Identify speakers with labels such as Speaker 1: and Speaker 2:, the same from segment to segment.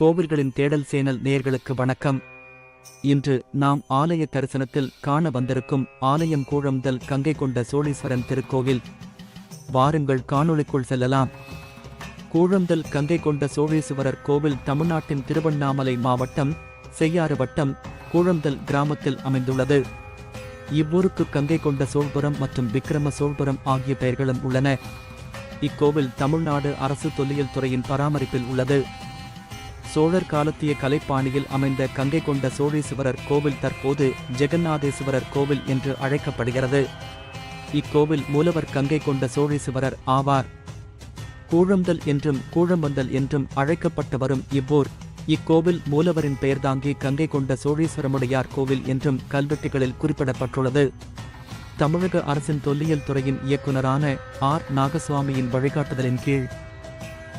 Speaker 1: கோவில்களின் தேடல் சேனல் நேர்களுக்கு வணக்கம். இன்று நாம் ஆலய தரிசனத்தில் காண வந்திருக்கும் ஆலயம் கூழம்தல் கங்கை கொண்ட சோழீஸ்வரன் திருக்கோவில். வாருங்கள் காணொளிக்குள் செல்லலாம். கூழம்தல் கங்கை கொண்ட சோழீஸ்வரர் கோவில் தமிழ்நாட்டின் திருவண்ணாமலை மாவட்டம் செய்யாறு வட்டம் கூழம்தல் கிராமத்தில் அமைந்துள்ளது. இவ்வூருக்கு கங்கை கொண்ட சோழ்புரம் மற்றும் விக்கிரம சோழ்புரம் ஆகிய பெயர்களும் உள்ளன. இக்கோவில் தமிழ்நாடு அரசு தொல்லியல் துறையின் பராமரிப்பில் உள்ளது. சோழர் காலத்திய கலைப்பாணியில் அமைந்த கங்கை கொண்ட சோழீஸ்வரர் கோவில் தற்போது ஜெகநாதேஸ்வரர் கோவில் என்று அழைக்கப்படுகிறது. இக்கோவில் மூலவர் கங்கை கொண்ட சோழீஸ்வரர் ஆவார். கூழம்பல் என்றும் கூழம்பந்தல் என்றும் அழைக்கப்பட்டு வரும் இவ்வூர். இக்கோவில் மூலவரின் பெயர் தாங்கி கங்கை கொண்ட சோழீஸ்வரமுடையார் கோவில் என்றும் கல்வெட்டுகளில் குறிப்பிடப்பட்டுள்ளது. தமிழக அரசின் தொல்லியல் துறையின் இயக்குனரான ஆர். நாகசுவாமியின் வழிகாட்டுதலின் கீழ்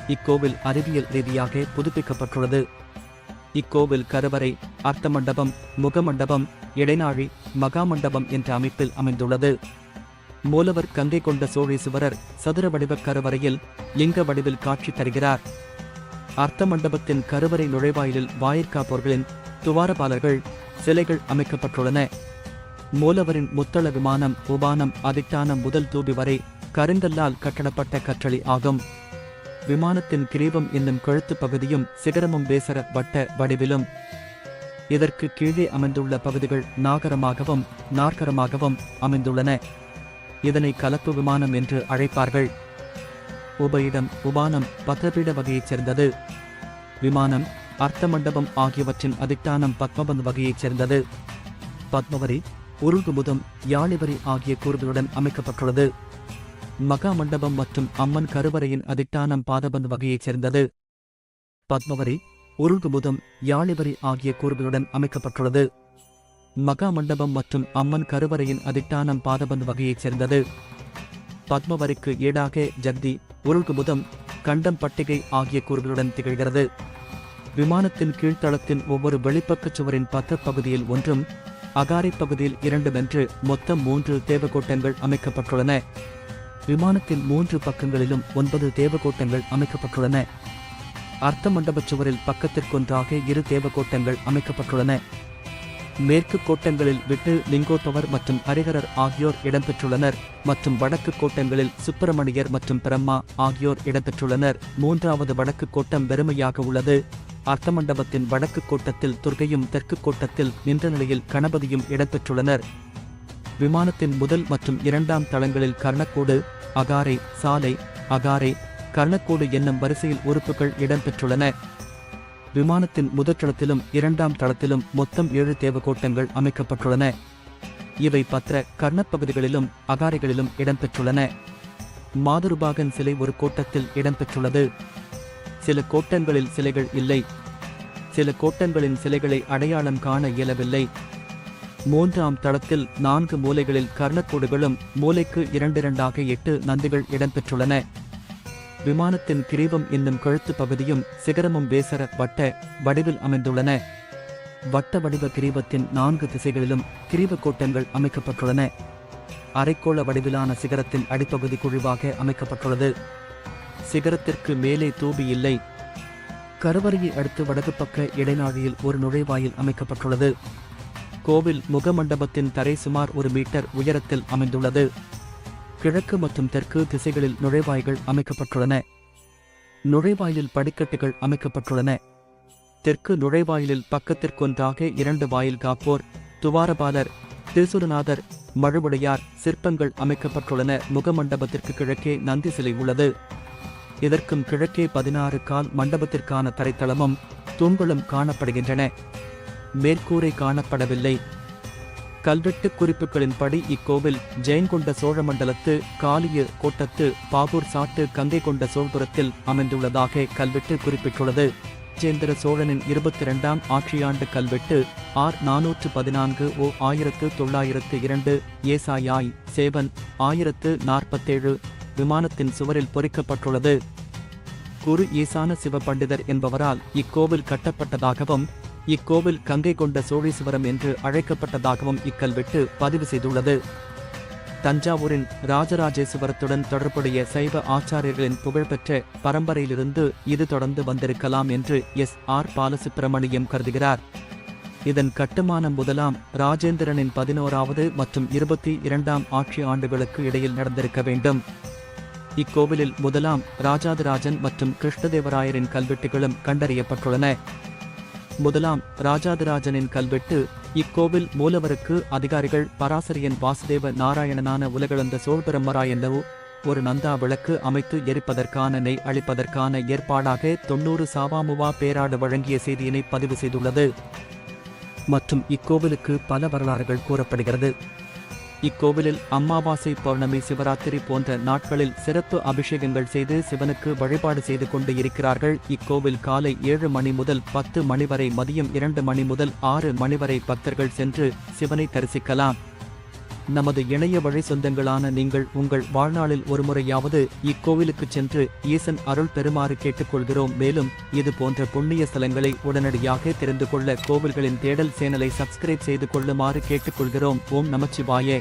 Speaker 1: இக்கோவில் அறிவியல் ரீதியாக புதுப்பிக்கப்பட்டுள்ளது. இக்கோவில் கருவறை அர்த்த மண்டபம் முகமண்டபம் இடைநாழி மகாமண்டபம் என்ற அமைப்பில் அமைந்துள்ளது. மூலவர் கங்கை கொண்ட சோழீசுவரர் சதுர வடிவ கருவறையில் லிங்க வடிவில் காட்சி தருகிறார். அர்த்த மண்டபத்தின் கருவறை நுழைவாயிலில் வாயிற்காப்போர்களின் துவாரபாலர்கள் சிலைகள் அமைக்கப்பட்டுள்ளன. மூலவரின் முத்தள விமானம் உபானம் அதிட்டானம் முதல் தூபி வரை கருங்கல்லால் கட்டடப்பட்ட கற்றளி ஆகும். விமானத்தின் கிரீபம் என்னும் கழுத்துப் பகுதியும் சிகரமும் பேசர வட்ட வடிவிலும். இதற்கு கீழே அமைந்துள்ள பகுதிகள் நாகரமாகவும் நாற்கரமாகவும் அமைந்துள்ளன. இதனை கலப்பு விமானம் என்று அழைப்பார்கள். உபயிடம் உபானம் பத்ரபீட வகையைச் சேர்ந்தது. விமானம் அர்த்த மண்டபம் ஆகியவற்றின் அதிட்டானம் பத்மபந்த் வகையைச் சேர்ந்தது. பத்மவரி உருகுமுதம் யாழிவரி ஆகிய கூறுகளுடன் அமைக்கப்பட்டுள்ளது. மகா மண்டபம் மற்றும் அம்மன் கருவறையின் அதிட்டானம் பாதபந்த் வகையைச் சேர்ந்தது. பத்மவரி உருகுமுதம் யாழிவரி ஆகிய கூறுகளுடன் அமைக்கப்பட்டுள்ளது. மகா மண்டபம் மற்றும் அம்மன் கருவறையின் அதிட்டானம் பாதபந்த் வகையைச் சேர்ந்தது. பத்மவரிக்கு ஈடாக ஜக்தி உருள்குமுதம் கண்டம் பட்டிகை ஆகிய கூறுகளுடன் திகழ்கிறது. விமானத்தின் கீழ்த்தளத்தின் ஒவ்வொரு வெளிப்பக்கச் சுவரின் பத்தப் பகுதியில் ஒன்றும் அகாரை பகுதியில் இரண்டுமென்று மொத்தம் மூன்று தேவகோட்டங்கள் அமைக்கப்பட்டுள்ளன. விமானத்தின் மூன்று பக்கங்களிலும் ஒன்பது தேவகோட்டங்கள் அமைக்கப்பட்டுள்ளன. அர்த்த மண்டபச் சுவரில் பக்கத்திற்கொன்றாக இரு தேவகோட்டங்கள் அமைக்கப்பட்டுள்ளன. மேற்கு கோட்டங்களில் விட்டு லிங்கோத்தவர் மற்றும் ஹரிஹரர் ஆகியோர் இடம்பெற்றுள்ளனர் மற்றும் வடக்கு கோட்டங்களில் சுப்பிரமணியர் மற்றும் பிரம்மா ஆகியோர் இடம்பெற்றுள்ளனர். மூன்றாவது வடக்கு கோட்டம் வெறுமையாக உள்ளது. அர்த்த மண்டபத்தின் வடக்கு கோட்டத்தில் துர்கையும் தெற்கு கோட்டத்தில் நின்ற நிலையில் கணபதியும் இடம்பெற்றுள்ளனர். விமானத்தின் முதல் மற்றும் இரண்டாம் தளங்களில் கர்ணக்கோடு அகாரை சாலை அகாரை கர்ணக்கோடு என்னும் வரிசையில் உறுப்புகள் இடம்பெற்றுள்ளன. விமானத்தின் முதற்தளத்திலும் இரண்டாம் தளத்திலும் மொத்தம் ஏழு தேவகோட்டங்கள் அமைக்கப்பட்டுள்ளன. இவை பத்திர கர்ணப்பகுதிகளிலும் அகாரைகளிலும் இடம்பெற்றுள்ளன. மாதுருபாகன் சிலை ஒரு கோட்டத்தில் இடம்பெற்றுள்ளது. சில கோட்டங்களில் சிலைகள் இல்லை. சில கோட்டங்களின் சிலைகளை அடையாளம் காண இயலவில்லை. மூன்றாம் தளத்தில் நான்கு மூலைகளில் கர்ணக்கோடுகளும் மூலைக்கு இரண்டிரண்டாக எட்டு நந்திகள் இடம்பெற்றுள்ளன. விமானத்தின் கிரீவம் என்னும் கழுத்து பகுதியும் சிகரமும் வேசர வட்ட வடிவில் அமைந்துள்ளன. வட்ட வடிவ கிரீவத்தின் நான்கு திசைகளிலும் கிரீவ கோட்டங்கள் அமைக்கப்பட்டுள்ளன. அரைக்கோள வடிவிலான சிகரத்தின் அடிப்பகுதி குழுவாக அமைக்கப்பட்டுள்ளது. சிகரத்திற்கு மேலே தூபி இல்லை. கருவறையை அடுத்து வடக்கு பக்க இடைநாழியில் ஒரு நுழைவாயில் அமைக்கப்பட்டுள்ளது. கோவில் முகமண்டபத்தின் தரை சுமார் ஒரு மீட்டர் உயரத்தில் அமைந்துள்ளது. கிழக்கு மற்றும் தெற்கு திசைகளில் நுழைவாய்கள் அமைக்கப்பட்டுள்ளன. நுழைவாயிலில் படிக்கட்டுகள் அமைக்கப்பட்டுள்ளன. தெற்கு நுழைவாயிலில் பக்கத்திற்கொன்றாக இரண்டு வாயில் காப்போர் துவாரபாலர் திருசுரநாதர் மழுவுடையார் சிற்பங்கள் அமைக்கப்பட்டுள்ளன. முகமண்டபத்திற்கு கிழக்கே நந்தி சிலை உள்ளது. இதற்கும் கிழக்கே பதினாறு கால் மண்டபத்திற்கான தரைத்தளமும் தூண்களும் காணப்படுகின்றன. மேற்கூரை காணப்படவில்லை. கல்வெட்டு குறிப்புகளின்படி இக்கோவில் ஜெயங்கொண்ட சோழமண்டலத்து காலிய கோட்டத்து பாகூர் சாட்டு கங்கை கொண்ட சோழ்புரத்தில் அமைந்துள்ளதாக கல்வெட்டு குறிப்பிட்டுள்ளது. ராஜேந்திர சோழனின் இருபத்தி இரண்டாம் ஆட்சியாண்டு கல்வெட்டு ஆர் நானூற்று பதினான்கு ஓ ஆயிரத்து தொள்ளாயிரத்து இரண்டு ஏசாயாய் சேவன் ஆயிரத்து நாற்பத்தேழு விமானத்தின் சுவரில் பொறிக்கப்பட்டுள்ளது. குரு ஈசான சிவபண்டிதர் என்பவரால் இக்கோவில் கட்டப்பட்டதாகவும் இக்கோவில் கங்கை கொண்ட சோழீஸ்வரம் என்று அழைக்கப்பட்டதாகவும் இக்கல்வெட்டு பதிவு செய்துள்ளது. தஞ்சாவூரின் ராஜராஜேஸ்வரத்துடன் தொடர்புடைய சைவ ஆச்சாரியர்களின் புகழ்பெற்ற பரம்பரையிலிருந்து இது தொடர்ந்து வந்திருக்கலாம் என்று எஸ். ஆர். பாலசுப்பிரமணியம் கருதுகிறார். இதன் கட்டுமானம் முதலாம் ராஜேந்திரனின் பதினோராவது மற்றும் இருபத்தி இரண்டாம் ஆட்சி ஆண்டுகளுக்கு இடையில் நடந்திருக்க வேண்டும். இக்கோவிலில் முதலாம் ராஜாதிராஜன் மற்றும் கிருஷ்ணதேவராயரின் கல்வெட்டுகளும் கண்டறியப்பட்டுள்ளன. முதலாம் ராஜாதிராஜனின் கல்வெட்டு இக்கோவில் மூலவருக்கு அதிகாரிகள் பராசரியன் வாசுதேவ நாராயணனான உலகளந்த சோழ்பிரம்மராயல்லவு ஒரு நந்தா விளக்கு அமைத்து எரிப்பதற்கான நெய் அளிப்பதற்கான ஏற்பாடாக தொன்னூறு சாவாமுவா பேராடு வழங்கிய செய்தியினை பதிவு செய்துள்ளது. மற்றும் இக்கோவிலுக்கு பல வரலாறுகள் கூறப்படுகிறது. இக்கோவிலில் அமாவாசை பௌர்ணமி சிவராத்திரி போன்ற நாட்களில் சிறப்பு அபிஷேகங்கள் செய்து சிவனுக்கு வழிபாடு செய்து கொண்டு இருக்கிறார்கள். இக்கோவில் காலை ஏழு மணி முதல் பத்து மணி வரை மதியம் இரண்டு மணி முதல் ஆறு மணி வரை பக்தர்கள் சென்று சிவனை தரிசிக்கலாம். நமது இணைய வழி சொந்தங்களான நீங்கள் உங்கள் வாழ்நாளில் ஒருமுறையாவது இக்கோவிலுக்கு சென்று ஈசன் அருள் பெறுமாறு கேட்டுக்கொள்கிறோம். மேலும் இது போன்ற புண்ணிய ஸ்தலங்களை உடனடியாக தெரிந்து கொள்ள கோவில்களின் தேடல் சேனலை சப்ஸ்கிரைப் செய்து கொள்ளுமாறு கேட்டுக்கொள்கிறோம். ஓம் நமச்சிவாயே.